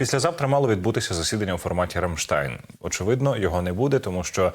Післязавтра мало відбутися засідання у форматі Рамштайн. Очевидно, його не буде, тому що е,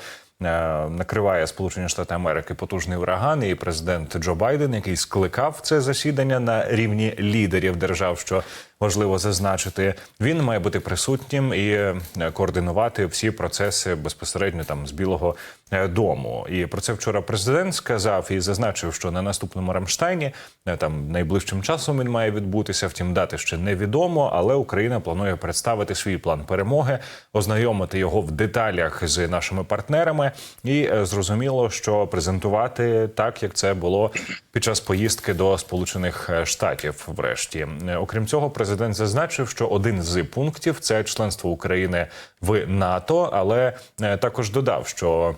накриває Сполучені Штати Америки потужний ураган, і президент Джо Байден, який скликав це засідання на рівні лідерів держав, що важливо зазначити, він має бути присутнім і е, координувати всі процеси безпосередньо там з Білого е, Дому. І про це вчора президент сказав і зазначив, що на наступному Рамштайні е, там найближчим часом він має відбутися. Втім, дати ще невідомо, але Україна планує представити свій план перемоги, ознайомити його в деталях з нашими партнерами, і зрозуміло, що презентувати так, як це було під час поїздки до Сполучених Штатів. Врешті, окрім цього, президент зазначив, що один з пунктів це членство України в НАТО, але е, також додав, що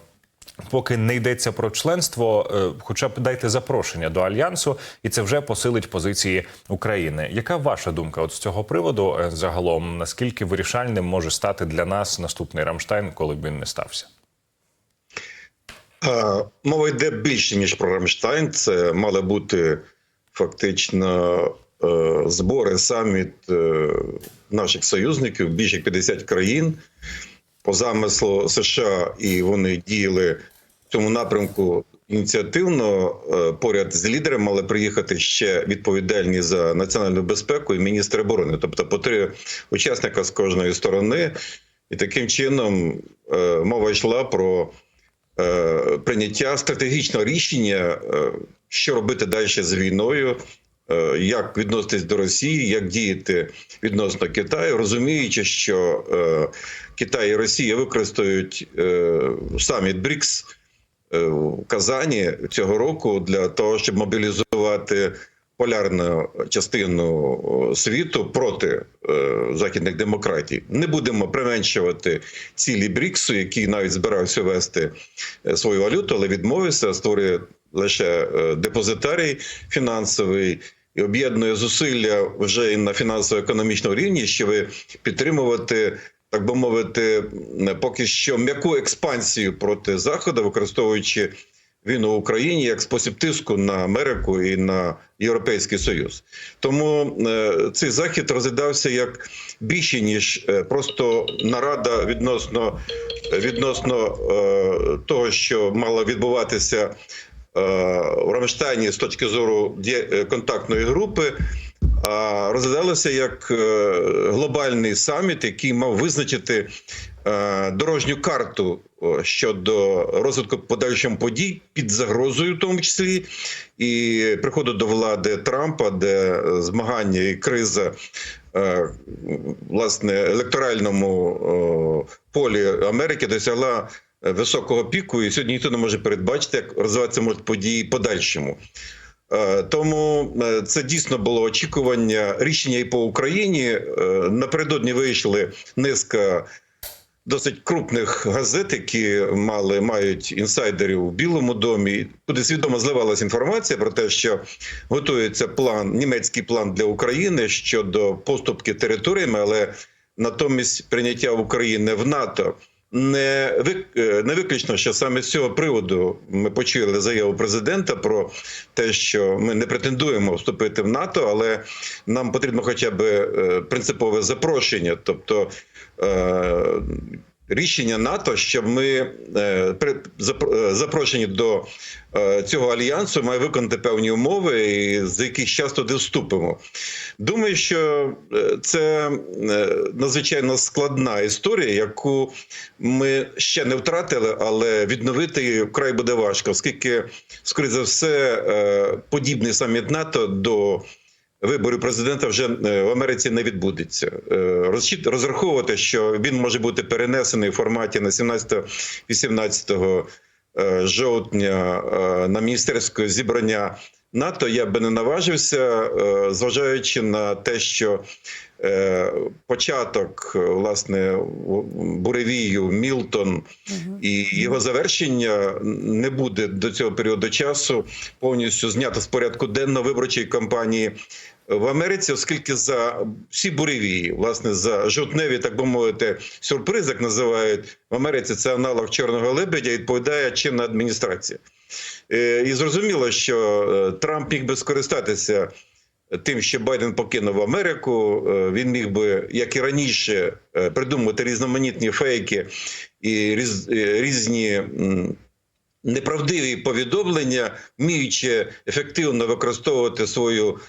Поки не йдеться про членство, е, хоча б дайте запрошення до альянсу, і це вже посилить позиції України. Яка ваша думка от з цього приводу е, загалом? Наскільки вирішальним може стати для нас наступний Рамштайн, коли б він не стався? Мова йде більше ніж про Рамштайн. Це мали бути фактично збори саміт е, наших союзників, більше як 50 країн по замислу США, і вони діяли в цьому напрямку ініціативно. Е, Поряд з лідером мали приїхати ще відповідальні за національну безпеку і міністр оборони, тобто по три учасника з кожної сторони. І таким чином е, мова йшла про е, прийняття стратегічного рішення, е, що робити далі з війною, е, як відноситись до Росії, як діяти відносно Китаю, розуміючи, що е, Китай і Росія використають е, саміт БРІКС е, в Казані цього року для того, щоб мобілізувати полярну частину світу проти е, західних демократій. Не будемо применшувати цілі БРІКСу, який навіть збирався вести е, свою валюту, але відмовився, створює лише е, депозитарій фінансовий. І об'єднує зусилля вже і на фінансово-економічному рівні, щоб підтримувати, так би мовити, поки що м'яку експансію проти Заходу, використовуючи війну в Україні як спосіб тиску на Америку і на Європейський Союз. Тому е, цей захід розглядався як більше ніж е, просто нарада відносно відносно е, того, що мало відбуватися у Рамштайні з точки зору е, контактної групи. А розглядалося як е, глобальний саміт, який мав визначити е, дорожню карту щодо розвитку подальшим подій під загрозою, в тому числі і приходу до влади Трампа, де е, змагання і криза е, власне електоральному полі Америки досягла е, високого піку, і сьогодні ніхто не може передбачити, як розвиватися можуть події подальшому. Е, Тому е, це дійсно було очікування рішення і по Україні. Е, Напередодні вийшли низка досить крупних газет, які мали мають інсайдерів у Білому домі, куди свідомо зливалася інформація про те, що готується план, німецький план для України щодо поступки територіями, але натомість прийняття України в НАТО. Не е, не виключно, що саме з цього приводу ми почули заяву президента про те, що ми не претендуємо вступити в НАТО, але нам потрібно хоча б е, принципове запрошення, тобто е, рішення НАТО, щоб ми е, е, запрошені до е, цього альянсу, має виконати певні умови, і за яких час туди вступимо. Думаю, що це надзвичайно складна історія, яку ми ще не втратили, але відновити вкрай буде важко, оскільки, скоріше за все, подібний саміт НАТО до виборів президента вже е, в Америці не відбудеться. Е, Розраховувати, що він може бути перенесений в форматі на 17-18 е, жовтня на міністерське зібрання НАТО, я би не наважився, е, зважаючи на те, що е, початок е, власне буревію Мілтон і його завершення не буде до цього періоду часу повністю знято з порядку денно виборчої кампанії в Америці, оскільки за всі буревії, власне, за жовтневі, так би мовити, сюрприз, як називають в Америці, це аналог чорного лебедя, відповідає чинна адміністрація. Е, І зрозуміло, що е, Трамп міг би скористатися тим, що Байден покинув Америку, е, він міг би, як і раніше, придумувати різноманітні фейки і різні. Неправдиві повідомлення, вміючи ефективно використовувати свою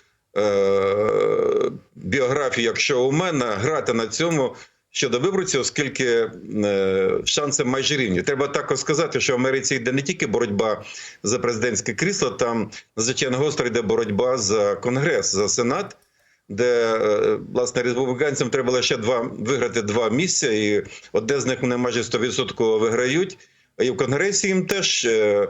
біографію як шоумена, грати на цьому щодо виборців, оскільки е, шанси майже рівні. Треба також сказати, що в Америці йде не тільки боротьба за президентське крісло, там надзвичайно гостро йде боротьба за конгрес, за сенат. Де е, власне республіканцям треба лише два виграти два місця, і одне з них вони майже 100% виграють. І в конгресі їм теж е,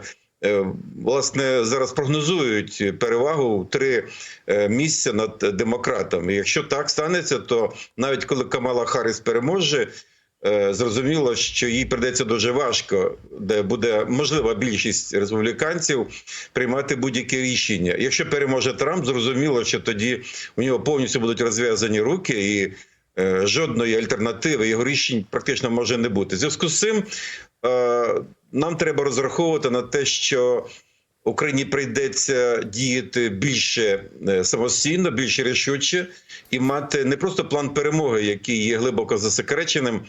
власне зараз прогнозують перевагу в три е, місця над демократами. Якщо так станеться, то навіть коли Камала Харріс переможе, е, зрозуміло, що їй придеться дуже важко, де буде можлива більшість республіканців приймати будь-які рішення. Якщо переможе Трамп, зрозуміло, що тоді у нього повністю будуть розв'язані руки і. е, Жодної альтернативи його рішень практично може не бути. В Зв'язку з цим е, нам треба розраховувати на те, що Україні прийдеться діяти більше е, самостійно, більш рішуче і мати не просто план перемоги, який є глибоко засекреченим,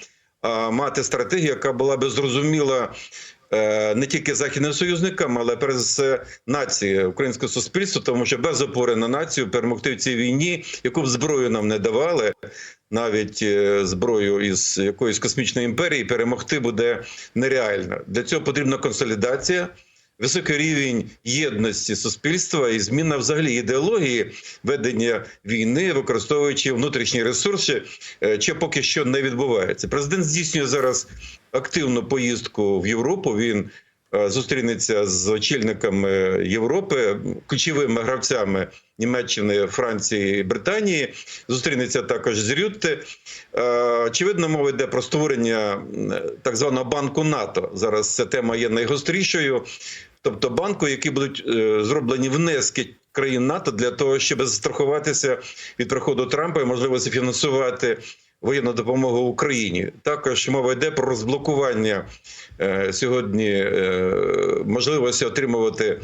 а мати стратегію, яка була би зрозуміла е, не тільки західним союзникам, але перед нації українського суспільства, тому що без опори на націю перемогти в цій війні, яку б зброю нам не давали, навіть е, зброю із якоїсь космічної імперії, перемогти буде нереально. Для цього потрібна консолідація. Високий рівень єдності суспільства і зміна взагалі ідеології ведення війни, використовуючи внутрішні ресурси, е, що поки що не відбувається. Президент здійснює зараз активну поїздку в Європу. Він е, зустрінеться з очільниками Європи, ключовими гравцями Німеччини, Франції, Британії. Зустрінеться також з Рютте. Е, Очевидно, мова йде про створення так званого банку НАТО. Зараз ця тема є найгострішою. Тобто банку, які будуть е, зроблені внески країн НАТО для того, щоб застрахуватися від приходу Трампа і можливості фінансувати воєнну допомогу Україні. Також мова йде про розблокування е, сьогодні е, можливості отримувати.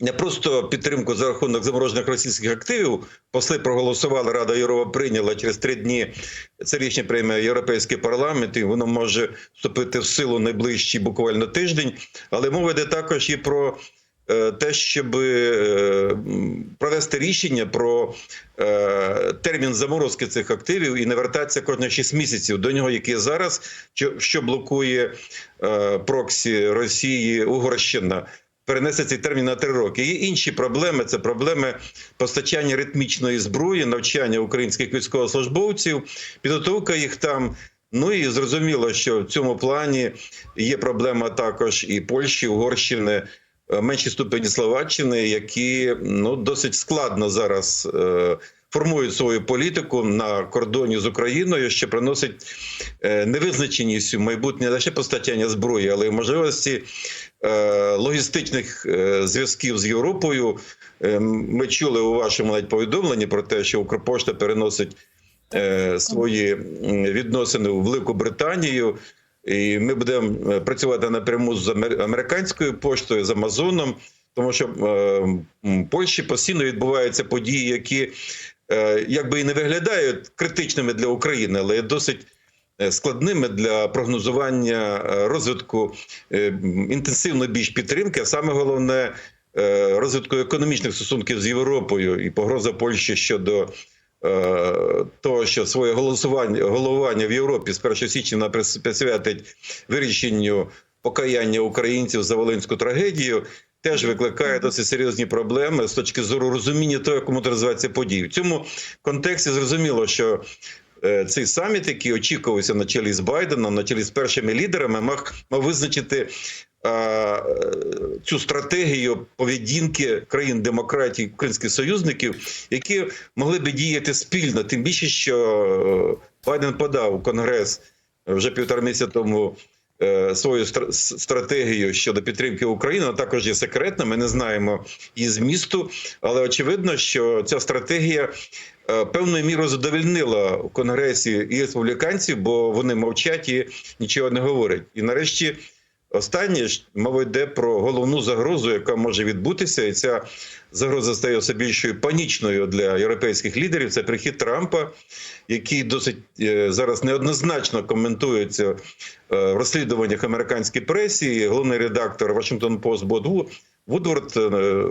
Не просто підтримку за рахунок заморожених російських активів. Посли проголосували, Рада Європи прийняла через три дні. Це рішення прийме Європейський парламент, і воно може вступити в силу найближчий буквально тиждень. Але мова йде також і про е, те, щоб е, провести рішення про е, термін заморозки цих активів і не вертатися кожних 6 місяців до нього, який зараз, що, блокує проксі Росії Угорщина перенесе цей термін на три роки. Є інші проблеми. Це проблеми постачання ритмічної зброї, навчання українських військовослужбовців, підготовка їх там. Ну і зрозуміло, що в цьому плані є проблема також і Польщі, Угорщини, менші меншій ступені Словаччини, які ну досить складно зараз. Е, Формують свою політику на кордоні з Україною, що приносить е, невизначеність у майбутнє лише постачання зброї, але й можливості е, логістичних е, зв'язків з Європою. Ми чули у вашому навіть повідомленні про те, що Укрпошта переносить свої відносини у Велику Британію. І ми будемо працювати напряму з амер- американською поштою, з Амазоном, тому що в Польщі постійно відбуваються події, які якби і не виглядають критичними для України, але досить е, складними для прогнозування е, розвитку е, м, інтенсивної більш підтримки, а саме головне е, розвитку економічних стосунків з Європою і погроза Польщі щодо е, того, що своє голосування головування в Європі з 1 січня присвятить вирішенню покаяння українців за волинську трагедію. Теж викликає досить серйозні проблеми з точки зору розуміння того, як можуть розвиватися події. В цьому контексті зрозуміло, що е, цей саміт, який очікувався на чолі з Байденом, на чолі з першими лідерами, мав, мав визначити е, цю стратегію поведінки країн демократії, українських союзників, які могли би діяти спільно. Тим більше, що е, Байден подав у Конгрес вже півтора місяця тому. Е, Свою стратегію щодо підтримки України вона також є секретна. Ми не знаємо її змісту, але очевидно, що ця стратегія е, певною мірою задовільнила в конгресі і республіканців, бо вони мовчать і нічого не говорять. І нарешті останнє ж мова йде про головну загрозу, яка може відбутися, і ця загроза стає все більшою панічною для європейських лідерів. Це прихід Трампа, який досить е, зараз неоднозначно коментується е, в розслідуваннях американській пресі. Головний редактор Washington Post Бод Вудворд е,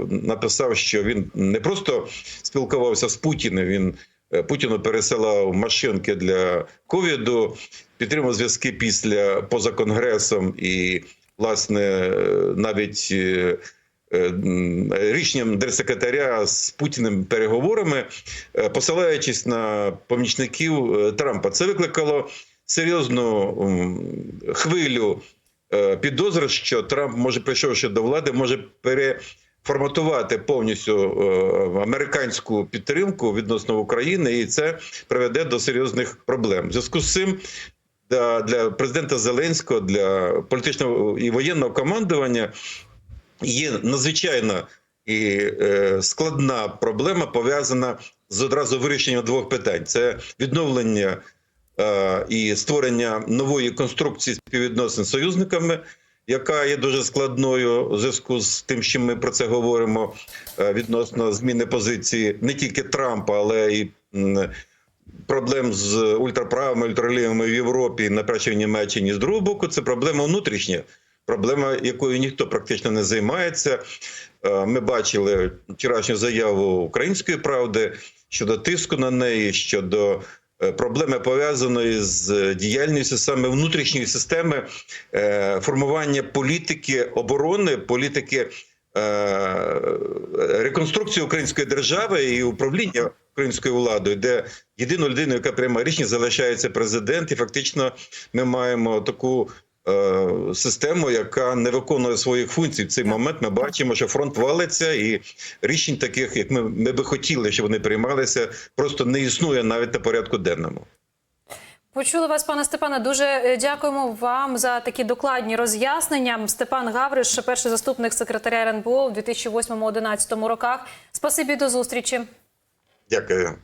написав, що він не просто спілкувався з Путіним. Він Путіну пересилав машинки для ковіду, підтримав зв'язки після поза конгресом і, власне, е, навіть. е, е, Рішенням держсекретаря з Путіним переговорами, е, посилаючись на помічників е, Трампа, це викликало серйозну хвилю е, підозри, що Трамп може, прийшовши до влади, може переформатувати повністю е, американську підтримку відносно України, і це приведе до серйозних проблем. В зв'язку з цим для, для президента Зеленського, для політичного і воєнного командування є надзвичайно і е, складна проблема пов'язана з одразу вирішенням двох питань: це відновлення е, і створення нової конструкції співвідносин з союзниками, яка є дуже складною у зв'язку з тим, що ми про це говоримо е, відносно зміни позиції не тільки Трампа, але і проблем з ультраправими, ультралівими в Європі, наприклад, в Німеччині з другого боку, це проблема внутрішня. Проблема, якою ніхто практично не займається. Е, Ми бачили вчорашню заяву української правди щодо тиску на неї, щодо проблеми пов'язаної з діяльністю саме внутрішньої системи е, формування політики оборони, політики е, реконструкції української держави і управління українською владою, де єдиною людиною, яка приймає рішення, залишається президент, і фактично ми маємо таку. Е, Систему, яка не виконує своїх функцій в цей момент, ми бачимо, що фронт валиться, і рішень таких, як ми, ми би хотіли, щоб вони приймалися, просто не існує навіть на порядку денному. Почули вас, пане Степане. Дуже е, дякуємо вам за такі докладні роз'яснення. Степан Гавриш, перший заступник секретаря РНБО у 2008-2011 роках. Спасибі до зустрічі. Дякую.